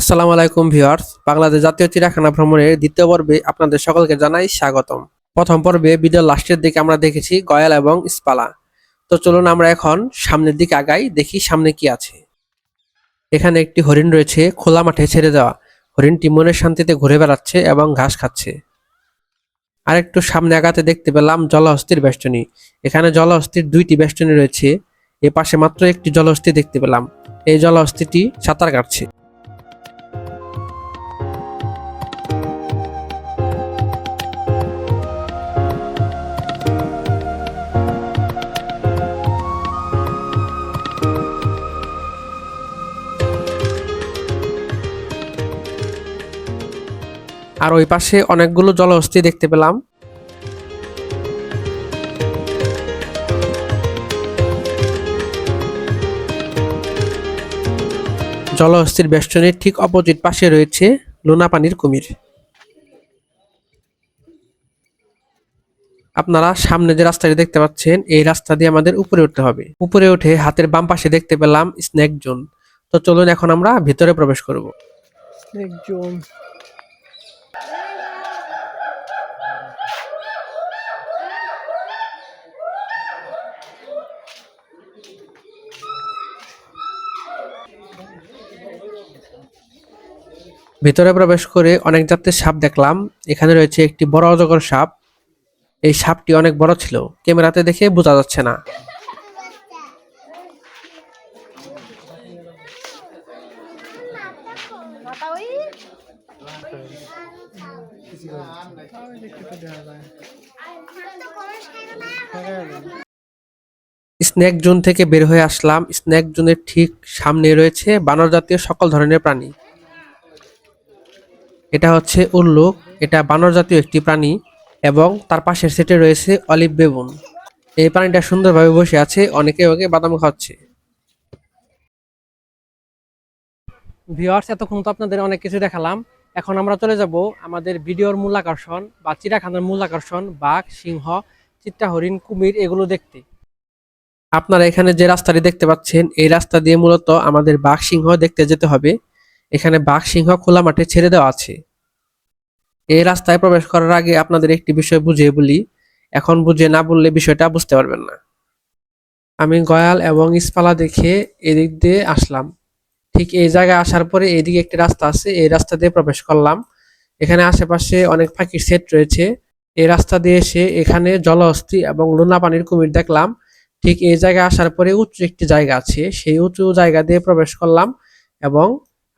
আসসালামু আলাইকুম ভিউয়ার্স, বাংলাদেশ জাতীয় চিড়িয়াখানা ভ্রমণের দ্বিতীয় পর্বে আপনাদের সকলকে জানাই স্বাগতম। প্রথম পর্বে ভিডিও লাস্টের দিকে আমরা দেখেছি গয়াল এবং স্পালা তো চলুন আমরা এখন সামনের দিকে আগাই, দেখি সামনে কি আছে। এখানে একটি হরিণ রয়েছে, খোলা মাঠে ছেড়ে দেওয়া। হরিণটি মনের শান্তিতে ঘুরে বেড়াচ্ছে এবং ঘাস খাচ্ছে। আর একটু সামনে আগাতে দেখতে পেলাম জলহস্তির বেষ্টনী। এখানে জলহস্তির দুইটি বেষ্টনী রয়েছে। এ পাশে মাত্র একটি জলহস্তি দেখতে পেলাম। এই জলহস্তিটি সাঁতার কাটছে। আর ওই পাশে অনেকগুলো জলহস্তি দেখতে পেলাম। জলহস্তির বেষ্টনীর ঠিক অপোজিট পাশে রয়েছে লোনা পানির কুমির। আপনারা সামনে যে রাস্তাটি দেখতে পাচ্ছেন, এই রাস্তা দিয়ে আমাদের উপরে উঠতে হবে। উপরে উঠে হাতের বাম পাশে দেখতে পেলাম স্নেক জোন। তো চলুন এখন আমরা ভিতরে প্রবেশ করব। জোন। ভিতরে প্রবেশ করে অনেক জাতের সাপ দেখলাম। এখানে রয়েছে একটি বড় অজগর সাপ। এই সাপটি অনেক বড় ছিল। ক্যামেরাতে দেখে বোঝা যাচ্ছে না। স্ন্যাক জোন থেকে বের হয়ে আসলাম। স্ন্যাক জোনের ঠিক সামনে রয়েছে বানর জাতীয় সকল ধরনের প্রাণী। এটা হচ্ছে উল্লুক এটা বানর জাতীয় একটি প্রাণী এবং তার পাশের সেটে রয়েছে অলিভ বেবুন এই প্রাণীটা সুন্দরভাবে বসে আছে, অনেকে ওকে বাদাম খাচ্ছে ভিওয়ার্স এতক্ষণ তো আপনাদের অনেক কিছু দেখালাম। এখন আমরা চলে যাব আমাদের ভিডিওর মূল আকর্ষণ বা চিড়াখানার মূল আকর্ষণ, বাঘ, সিংহ চিত্তা হরিণ, কুমির, এগুলো দেখতে। আপনারা এখানে যে রাস্তাটি দেখতে পাচ্ছেন, এই রাস্তা দিয়ে মূলত আমাদের বাঘ, সিংহ দেখতে যেতে হবে। এখানে বাঘ সিংহ খোলা মাঠে ছেড়ে দেওয়া আছে। এই রাস্তায় প্রবেশ করার আগে আপনাদের একটি বিষয় বুঝিয়ে বলি। এখন বুঝে না বললে বিষয়টা বুঝতে পারবেন না। আমি গয়াল এবং ইস্পালা দেখে এদিক দিয়ে আসলাম। ঠিক এই জায়গায় আসার পরে এদিকে একটি রাস্তা আছে। এই রাস্তা দিয়ে প্রবেশ করলাম। এখানে আশেপাশে অনেক পাখির সেট রয়েছে। এই রাস্তা দিয়ে এসে এখানে জলহস্তি এবং লোনা পানির কুমির দেখলাম। ঠিক এই জায়গায় আসার পরে উঁচু একটি জায়গা আছে। সেই উঁচু জায়গা দিয়ে প্রবেশ করলাম এবং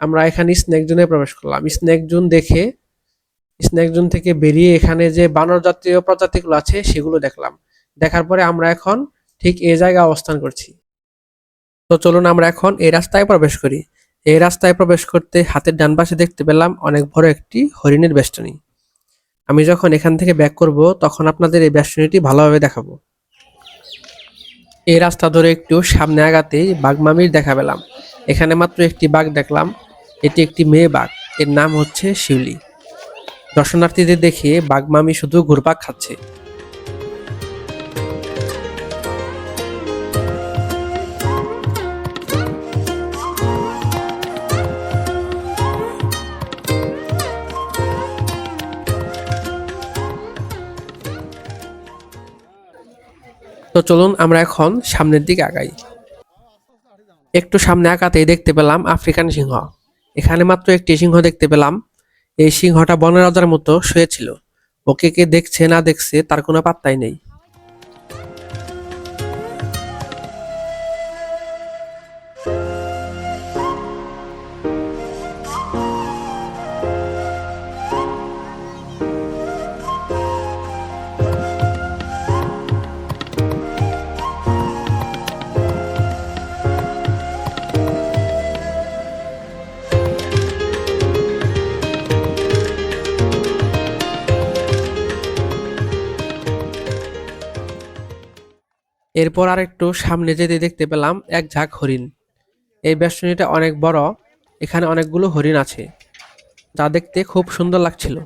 আমরা এখানে স্নেক জোনে প্রবেশ করলাম। স্নেক জোন দেখে স্নেক জোন থেকে বেরিয়ে এখানে যে বানর জাতীয় প্রজাতিগুলো আছে, সেগুলো দেখলাম। দেখার পরে আমরা এখন ঠিক এই জায়গায় অবস্থান করছি। তো চলুন আমরা এখন এই রাস্তায় প্রবেশ করি। এই রাস্তায় প্রবেশ করতে হাতের ডান পাশে দেখতে পেলাম অনেক বড় একটি হরিণের বেষ্টনী। আমি যখন এখান থেকে ব্যাক করব, তখন আপনাদের এই বেষ্টনীটি ভালোভাবে দেখাবো। এই রাস্তা ধরে একটু সামনে আগাতেই বাঘমামির দেখা পেলাম। এখানে মাত্র একটি বাঘ দেখলাম। এটি একটি মেয়ে বাঘ। এর নাম হচ্ছে শিউলি। দর্শনার্থীদের দেখে বাঘমামি শুধু ঘুরপাক খাচ্ছে। তো চলুন আমরা এখন সামনের দিকে আগাই। একটু সামনে আঁকাতেই দেখতে পেলাম আফ্রিকান সিংহ। এখানে মাত্র একটি সিংহ দেখতে পেলাম। এই সিংহটা বনের রাজার মতো শুয়েছিল ওকে কে দেখছে না দেখছে তার কোনো পাত্তাই নেই। এরপর আর একটু সামনে যেতে দেখতে পেলাম এক ঝাঁক হরিণ। এই বেষ্টনীটা অনেক বড়, এখানে অনেকগুলো হরিণ আছে, যা দেখতে খুব সুন্দর লাগছিল।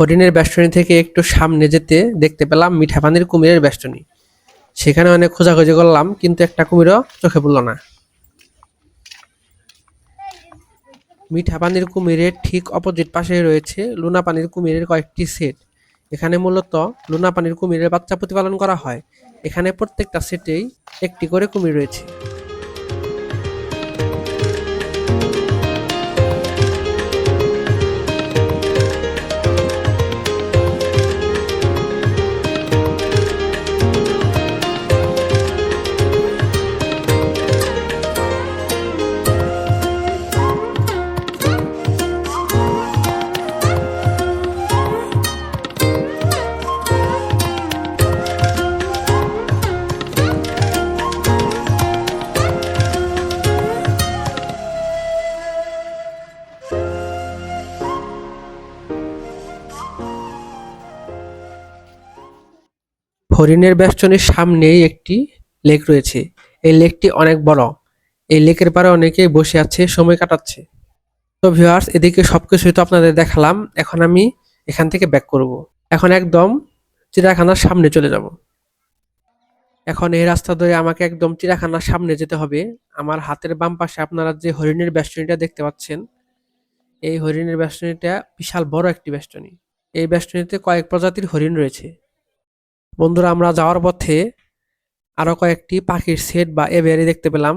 হরিণের বেষ্টনী থেকে একটু সামনে যেতে দেখতে পেলাম মিঠা পানির কুমিরের বেষ্টনী। সেখানে অনেক খোঁজাখুঁজি করলাম, কিন্তু একটা কুমিরও চোখে পড়ল না। মিঠা পানির কুমিরের ঠিক অপোজিট পাশে রয়েছে লুনা পানির কুমিরের কয়েকটি সেট। এখানে মূলত লুনা পানির কুমিরের বাচ্চা প্রতিপালন করা হয়। এখানে প্রত্যেকটা সেটেই একটি করে কুমির রয়েছে। হরিণের বেষ্টনীর সামনেই একটি লেক রয়েছে। এই লেকটি অনেক বড়। এই লেকের পারে অনেকেই বসে আছে, সময় কাটাচ্ছে। তো ভিউয়ার্স, এদিকে সবকিছুই তো আপনাদের দেখালাম। এখন আমি এখান থেকে ব্যাক করব। এখন একদম চিড়িয়াখানার সামনে চলে যাব। এখন এই রাস্তা ধরে আমাকে একদম চিড়িয়াখানার সামনে যেতে হবে। আমার হাতের বাম পাশে আপনারা যে হরিণের বেষ্টনীটা দেখতে পাচ্ছেন, এই হরিণের বেষ্টনীটা বিশাল বড় একটি বেষ্টনী এই বেষ্টনীতে কয়েক প্রজাতির হরিণ রয়েছে। বন্ধুরা, আমরা যাওয়ার পথে আরও কয়েকটি পাখির সেট বা এভিয়ারি দেখতে পেলাম।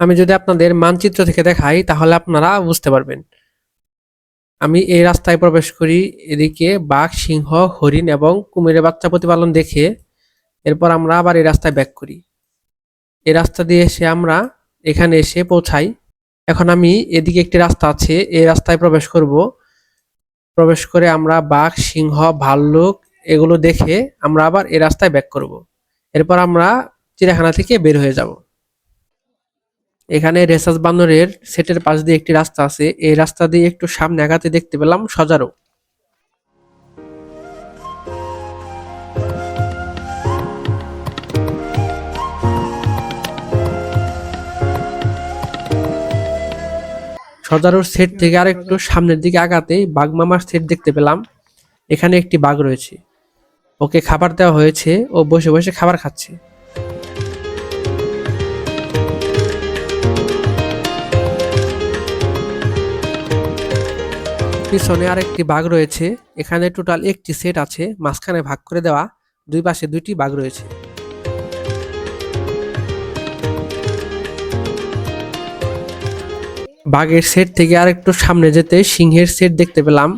আমি যদি আপনাদের মানচিত্র থেকে দেখাই, তাহলে আপনারা বুঝতে পারবেন। আমি এই রাস্তায় প্রবেশ করি, এদিকে বাঘ, সিংহ, হরিণ এবং কুমিরের বাচ্চা প্রতিপালন দেখে এরপর আমরা আবার এই রাস্তায় ব্যাক করি। এই রাস্তা দিয়ে এসে আমরা এখানে এসে পৌঁছাই। এখন আমি এদিকে একটি রাস্তা আছে, এই রাস্তায় প্রবেশ করব। প্রবেশ করে আমরা বাঘ, সিংহ, ভাল্লুক এগুলো দেখে আমরা আবার এই রাস্তায় ব্যাক করব। এরপর আমরা চিড়িয়াখানা থেকে বের হয়ে যাব। এখানে রেসাস বান্দরের সেটের পাশ দিয়ে একটি রাস্তা আছে। এই রাস্তা দিয়ে একটু সামনে আগাতে দেখতে পেলাম সজারো। সজারোর সেট থেকে আর একটু সামনের দিকে আগাতেই বাঘ মামার সেট দেখতে পেলাম। এখানে একটি বাঘ রয়েছে। ওকে খাবার দেওয়া হয়েছে, ও বসে বসে খাবার খাচ্ছে। পিছনে আরেকটি বাঘ রয়েছে, এখানে টোটাল একটি সেট আছে, মাঝখানে ভাগ করে দেওয়া, দুই পাশে দুইটি বাঘ রয়েছে। বাঘের সেট থেকে আরেকটু সামনে যেতে, সিংহের সেট দেখতে পেলাম।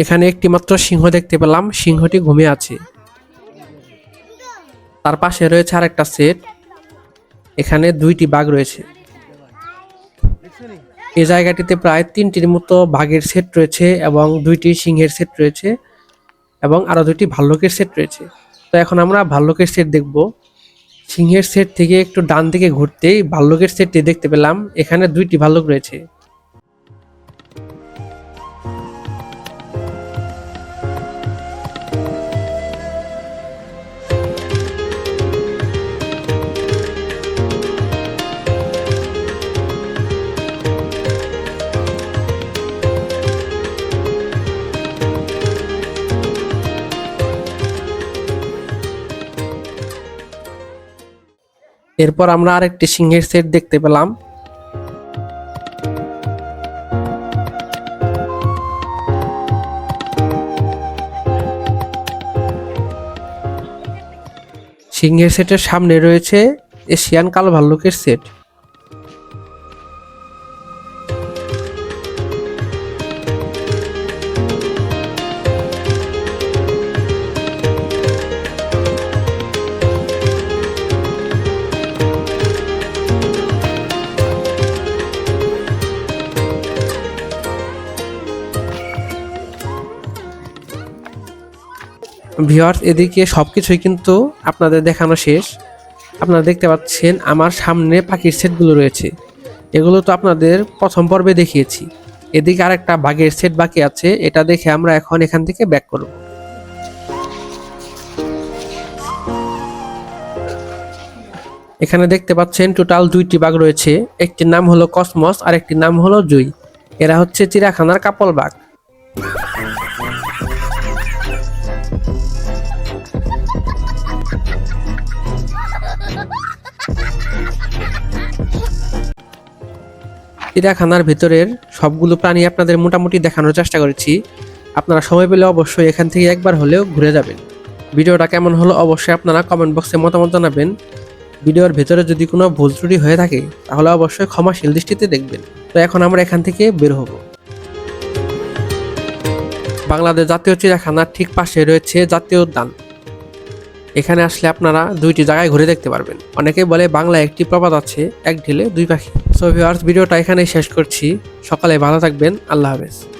এখানে একটি মাত্র সিংহ দেখতে পেলাম, সিংহটি ঘুমিয়ে আছে। তার পাশে রয়েছে আরেকটা সেট এখানে দুইটি বাঘ রয়েছে। এই জায়গাটিতে প্রায় তিনটির মতো বাঘের সেট রয়েছে এবং দুইটি সিংহের সেট রয়েছে এবং আরও দুইটি ভাল্লুকের সেট রয়েছে। তো এখন আমরা ভাল্লুকের সেট দেখব। সিংহের সেট থেকে একটু ডান দিকে ঘুরতেই ভাল্লুকের সেটটি দেখতে পেলাম। এখানে দুইটি ভাল্লুক রয়েছে। এরপর আমরা আরেকটি সিংহের সেট দেখতে পেলাম। সিংহের সেটের সামনে রয়েছে এশিয়ান কালো ভাল্লুকের সেট। ভিওয়ার্স এদিকে সব কিছুই কিন্তু আপনাদের দেখানো শেষ। আপনারা দেখতে পাচ্ছেন আমার সামনে পাখির সেটগুলো রয়েছে। এগুলো তো আপনাদের প্রথম পর্বে দেখিয়েছি। এদিকে আরেকটা বাঘের সেট বাকি আছে, এটা দেখে আমরা এখন এখান থেকে ব্যাক করব। এখানে দেখতে পাচ্ছেন টোটাল দুইটি বাঘ রয়েছে, একটির নাম হলো কসমস আর একটির নাম হলো জুই এরা হচ্ছে চিড়াখানার কাপল বাঘ। চিড়িয়াখানার ভিতরের সবগুলো প্রাণী আপনাদের মোটামুটি দেখানোর চেষ্টা করেছি। আপনারা সময় পেলে অবশ্যই এখান থেকে একবার হলেও ঘুরে যাবেন। ভিডিওটা কেমন হলো অবশ্যই আপনারা কমেন্ট বক্সে মতামত জানাবেন। ভিডিওর ভেতরে যদি কোনো ভুল ত্রুটি হয়ে থাকে, তাহলে অবশ্যই ক্ষমাশীল দৃষ্টিতে দেখবেন। তো এখন আমরা এখান থেকে বের হব। বাংলাদেশ জাতীয় চিড়িয়াখানার ঠিক পাশে রয়েছে জাতীয় উদ্যান। এখানে আসলে আপনারা দুইটি জায়গায় ঘুরে দেখতে পারবেন। অনেকে বলে বাংলায় একটি প্রবাদ আছে, এক ঢিলে দুই পাখি। সো ভিউয়ার্স ভিডিওটা এখানেই শেষ করছি। সকালে ভালো থাকবেন, আল্লাহ হাফেজ।